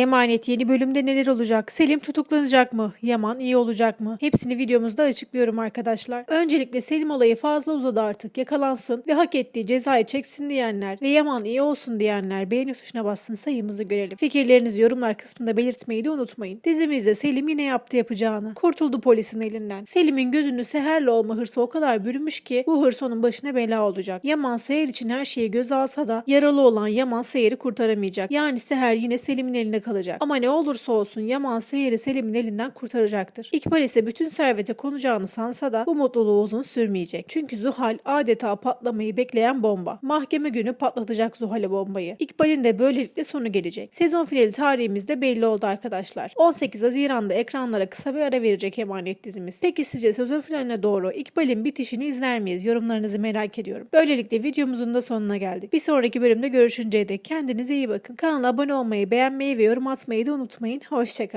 Emanet yeni bölümde neler olacak? Selim tutuklanacak mı? Yaman iyi olacak mı? Hepsini videomuzda açıklıyorum arkadaşlar. Öncelikle Selim olayı fazla uzadı artık yakalansın ve hak ettiği cezayı çeksin diyenler ve Yaman iyi olsun diyenler beğeni tuşuna bassın sayımızı görelim. Fikirlerinizi yorumlar kısmında belirtmeyi de unutmayın. Dizimizde Selim yine yaptı yapacağını. Kurtuldu polisin elinden. Selim'in gözünü Seher'le olma hırsı o kadar bürümüş ki bu hırs onun başına bela olacak. Yaman Seher için her şeyi göze alsa da yaralı olan Yaman Seher'i kurtaramayacak. Yani Seher yine Selim'in elinde kalacak. Ama ne olursa olsun Yaman Seher'i Selim'in elinden kurtaracaktır. İkbal ise bütün servete konacağını sansa da bu mutluluğu uzun sürmeyecek. Çünkü Zuhal adeta patlamayı bekleyen bomba. Mahkeme günü patlatacak Zuhal'e bombayı. İkbal'in de böylelikle sonu gelecek. Sezon finali tarihimiz de belli oldu arkadaşlar. 18 Haziran'da ekranlara kısa bir ara verecek Emanet dizimiz. Peki sizce sezon finaline doğru İkbal'in bitişini izler miyiz? Yorumlarınızı merak ediyorum. Böylelikle videomuzun da sonuna geldik. Bir sonraki bölümde görüşünceye dek kendinize iyi bakın. Kanala abone olmayı, beğenmeyi ve yorum atmayı da unutmayın. Hoşçakalın.